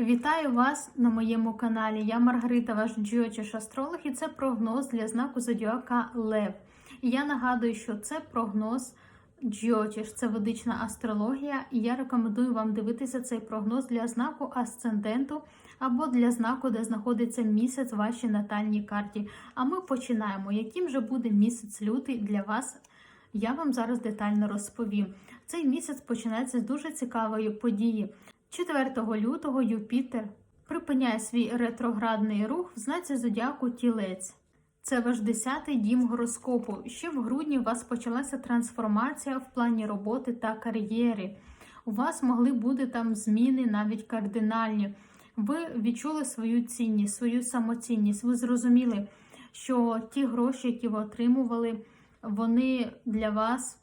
Вітаю вас на моєму каналі. Я Маргарита, ваш джіочиш астролог, і це прогноз для знаку Зодіака Лев. І я нагадую, що це прогноз джіочиш, це ведична астрологія, і я рекомендую вам дивитися цей прогноз для знаку асценденту або для знаку, де знаходиться місяць в вашій натальній карті. А ми починаємо. Яким же буде місяць лютий для вас? Я вам зараз детально розповім. Цей місяць починається з дуже цікавої події. 4 лютого Юпітер припиняє свій ретроградний рух в знаці зодіаку Тілець. Це ваш 10-й дім гороскопу. Ще в грудні у вас почалася трансформація в плані роботи та кар'єри. У вас могли бути там зміни навіть кардинальні. Ви відчули свою цінність, свою самоцінність. Ви зрозуміли, що ті гроші, які ви отримували, вони для вас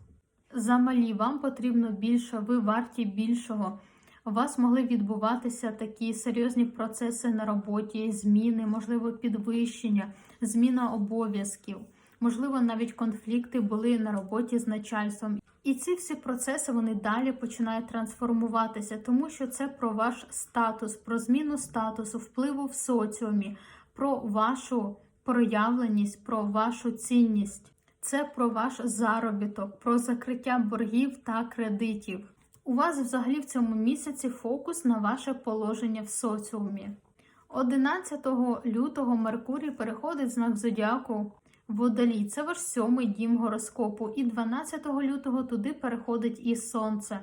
замалі. Вам потрібно більше, ви варті більшого. У вас могли відбуватися такі серйозні процеси на роботі, зміни, можливо, підвищення, зміна обов'язків, можливо, навіть конфлікти були на роботі з начальством. І ці всі процеси вони далі починають трансформуватися, тому що це про ваш статус, про зміну статусу, впливу в соціумі, про вашу проявленість, про вашу цінність. Це про ваш заробіток, про закриття боргів та кредитів. У вас взагалі в цьому місяці фокус на ваше положення в соціумі. 11 лютого Меркурій переходить знак Зодіаку Водолій. Це ваш сьомий дім гороскопу. І 12 лютого туди переходить і Сонце.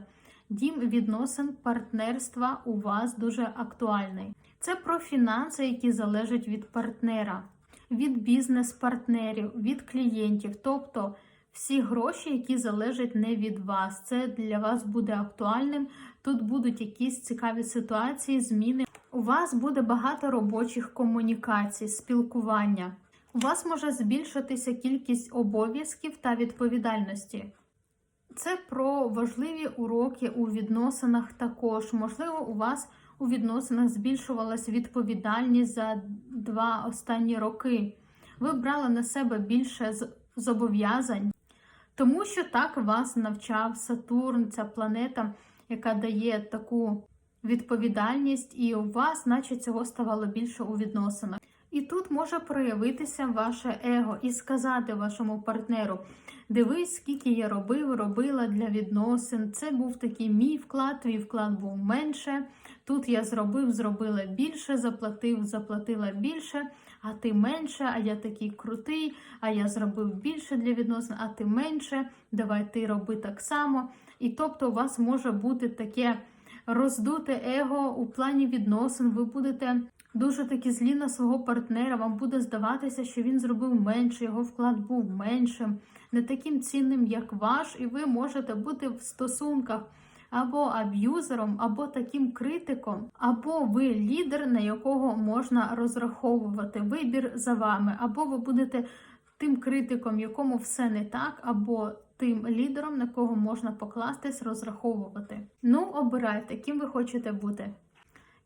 Дім відносин партнерства у вас дуже актуальний. Це про фінанси, які залежать від партнера, від бізнес-партнерів, від клієнтів. Тобто всі гроші, які залежать не від вас. Це для вас буде актуальним. Тут будуть якісь цікаві ситуації, зміни. У вас буде багато робочих комунікацій, спілкування. У вас може збільшитися кількість обов'язків та відповідальності. Це про важливі уроки у відносинах також. Можливо, у вас у відносинах збільшувалась відповідальність за два останні роки. Ви брали на себе більше зобов'язань. Тому що так вас навчав Сатурн, ця планета, яка дає таку відповідальність, і у вас, наче цього ставало більше у відносинах. І тут може проявитися ваше его і сказати вашому партнеру: дивись, скільки я робив, робила для відносин. Це був такий мій вклад, твій вклад був менше. Тут я зробив, зробила більше, заплатив, заплатила більше, а ти менше, а я такий крутий, а я зробив більше для відносин, а ти менше. Давай ти роби так само. І тобто, у вас може бути таке роздуте его у плані відносин. Ви будете дуже такі злі на свого партнера. Вам буде здаватися, що він зробив менше, його вклад був меншим, не таким цінним, як ваш, і ви можете бути в стосунках або аб'юзером, або таким критиком, або ви лідер, на якого можна розраховувати вибір за вами, або ви будете тим критиком, якому все не так, або тим лідером, на кого можна покластись, розраховувати. Ну, обирайте, ким ви хочете бути.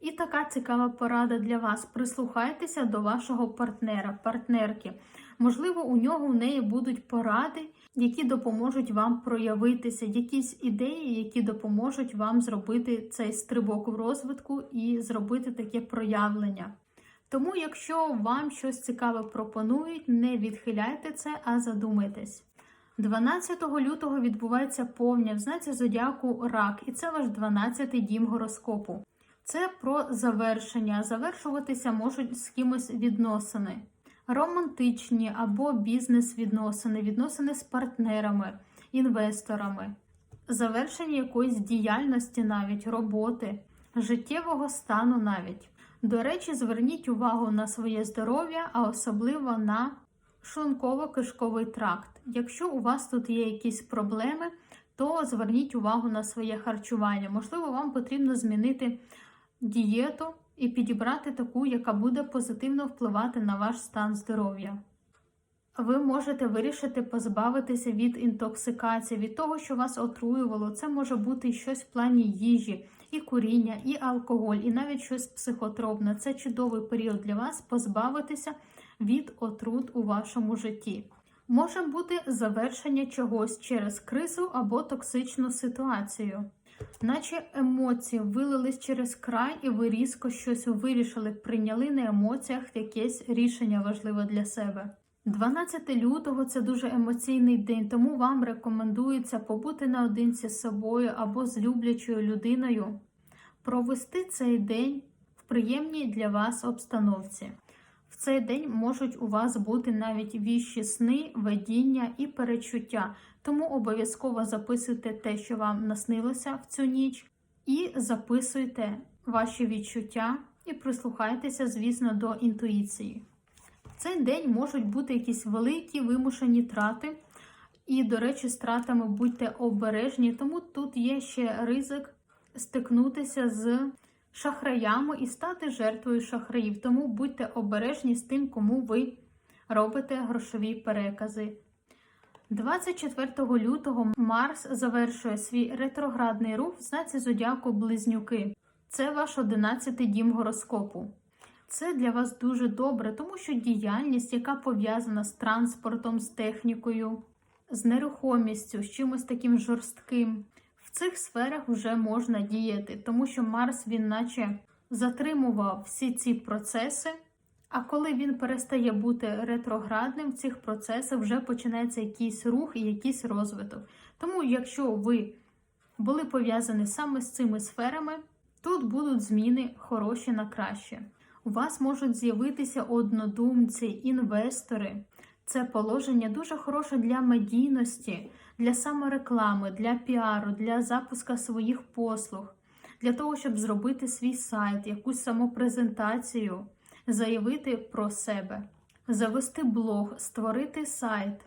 І така цікава порада для вас. Прислухайтеся до вашого партнера, партнерки. Можливо, у нього в неї будуть поради, які допоможуть вам проявитися, якісь ідеї, які допоможуть вам зробити цей стрибок в розвитку і зробити таке проявлення. Тому, якщо вам щось цікаве пропонують, не відхиляйте це, а задумайтесь. 12 лютого відбувається повня в знаці зодіаку рак, і це ваш 12-й дім гороскопу. Це про завершення. Завершуватися можуть з кимось відносини, романтичні або бізнес-відносини, відносини з партнерами, інвесторами, завершення якоїсь діяльності, навіть роботи, життєвого стану навіть. До речі, зверніть увагу на своє здоров'я, а особливо на шлунково-кишковий тракт. Якщо у вас тут є якісь проблеми, то зверніть увагу на своє харчування. Можливо, вам потрібно змінити дієту і підібрати таку, яка буде позитивно впливати на ваш стан здоров'я. Ви можете вирішити позбавитися від інтоксикації, від того, що вас отруювало. Це може бути щось в плані їжі, і куріння, і алкоголь, і навіть щось психотропне. Це чудовий період для вас позбавитися від отрут у вашому житті. Може бути завершення чогось через кризу або токсичну ситуацію. Наче емоції вилились через край, і ви різко щось вирішили, прийняли на емоціях якесь рішення важливе для себе. 12 лютого це дуже емоційний день, тому вам рекомендується побути наодинці з собою або з люблячою людиною, провести цей день в приємній для вас обстановці. В цей день можуть у вас бути навіть віщі сни, видіння і перечуття, тому обов'язково записуйте те, що вам наснилося в цю ніч, і записуйте ваші відчуття і прислухайтеся, звісно, до інтуїції. В цей день можуть бути якісь великі вимушені трати. І, до речі, з тратами будьте обережні, тому тут є ще ризик стикнутися з шахраями і стати жертвою шахраїв. Тому будьте обережні з тим, кому ви робите грошові перекази. 24 лютого Марс завершує свій ретроградний рух в знаці зодіаку Близнюки. Це ваш 11-й дім гороскопу. Це для вас дуже добре, тому що діяльність, яка пов'язана з транспортом, з технікою, з нерухомістю, з чимось таким жорстким, цих сферах вже можна діяти, тому що Марс він наче затримував всі ці процеси. А коли він перестає бути ретроградним в цих процесах, вже починається якийсь рух і якийсь розвиток. Тому, якщо ви були пов'язані саме з цими сферами, тут будуть зміни хороші на краще. У вас можуть з'явитися однодумці, інвестори. Це положення дуже хороше для медійності, для самореклами, для піару, для запуска своїх послуг, для того, щоб зробити свій сайт, якусь самопрезентацію, заявити про себе, завести блог, створити сайт,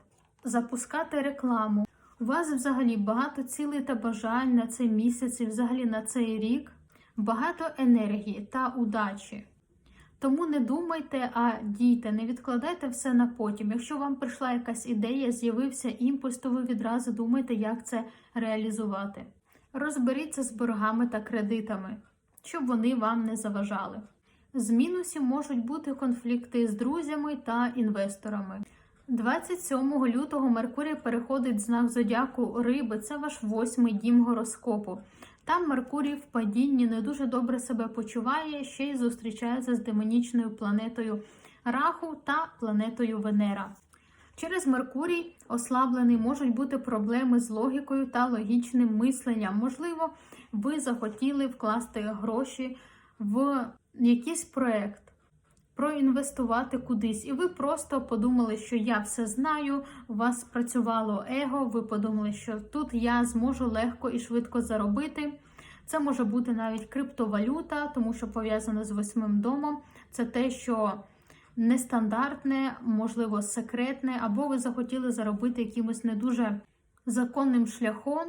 запускати рекламу. У вас взагалі багато цілей та бажань на цей місяць і взагалі на цей рік, багато енергії та удачі. Тому не думайте, а дійте, не відкладайте все на потім. Якщо вам прийшла якась ідея, з'явився імпульс, то ви відразу думайте, як це реалізувати. Розберіться з боргами та кредитами, щоб вони вам не заважали. З мінусів можуть бути конфлікти з друзями та інвесторами. 27 лютого Меркурій переходить знак зодіаку Риби, це ваш восьмий дім гороскопу. Там Меркурій в падінні не дуже добре себе почуває, ще й зустрічається з демонічною планетою Раху та планетою Венера. Через Меркурій ослаблений можуть бути проблеми з логікою та логічним мисленням. Можливо, ви захотіли вкласти гроші в якийсь проект, проінвестувати кудись, і ви просто подумали, що я все знаю. У вас працювало его, ви подумали, що тут я зможу легко і швидко заробити. Це може бути навіть криптовалюта, тому що пов'язане з восьмим домом. Це те, що нестандартне, можливо, секретне, або ви захотіли заробити якимось не дуже законним шляхом,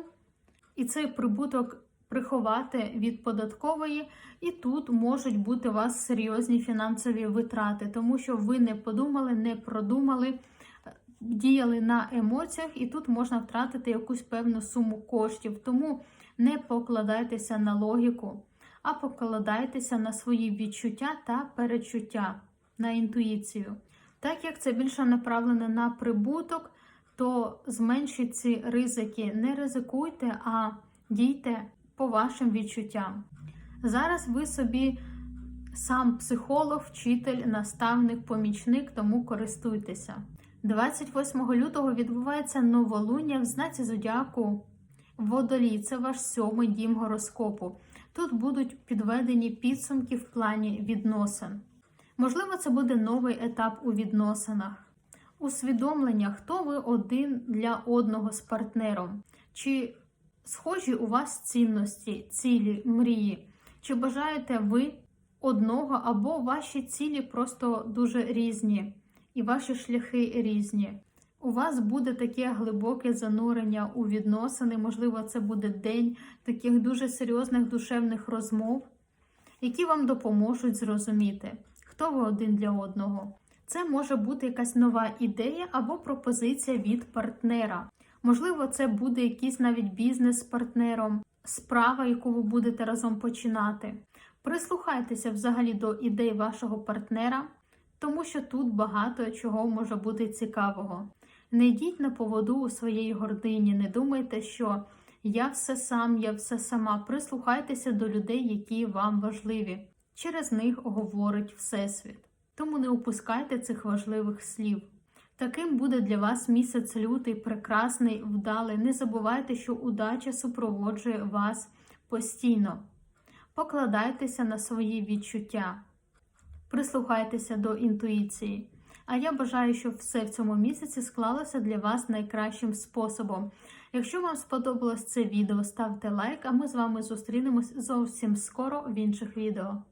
і цей прибуток приховати від податкової, і тут можуть бути у вас серйозні фінансові витрати, тому що ви не подумали, не продумали, діяли на емоціях, і тут можна втратити якусь певну суму коштів. Тому не покладайтеся на логіку, а покладайтеся на свої відчуття та перечуття, на інтуїцію. Так як це більше направлене на прибуток, то зменшіть ці ризики. Не ризикуйте, а дійте по вашим відчуттям. Зараз ви собі сам психолог, вчитель, наставник, помічник, тому користуйтеся. 28 лютого відбувається новолуння в знаці зодіаку Водолій. Це ваш сьомий дім гороскопу. Тут будуть підведені підсумки в плані відносин. Можливо, це буде новий етап у відносинах. Усвідомлення, хто ви один для одного з партнером. Чи схожі у вас цінності, цілі, мрії? Чи бажаєте ви одного або ваші цілі просто дуже різні, і ваші шляхи різні? У вас буде таке глибоке занурення у відносини, можливо, це буде день таких дуже серйозних душевних розмов, які вам допоможуть зрозуміти, хто ви один для одного. Це може бути якась нова ідея або пропозиція від партнера. Можливо, це буде якийсь навіть бізнес з партнером, справа, яку ви будете разом починати. Прислухайтеся взагалі до ідей вашого партнера, тому що тут багато чого може бути цікавого. Не йдіть на поводу у своєї гордині, не думайте, що Я все сам, я все сама. Прислухайтеся до людей, які вам важливі. Через них говорить Всесвіт. Тому не упускайте цих важливих слів. Таким буде для вас місяць лютий, прекрасний, вдалий. Не забувайте, що удача супроводжує вас постійно. Покладайтеся на свої відчуття, прислухайтеся до інтуїції. А я бажаю, щоб все в цьому місяці склалося для вас найкращим способом. Якщо вам сподобалось це відео, ставте лайк, а ми з вами зустрінемось зовсім скоро в інших відео.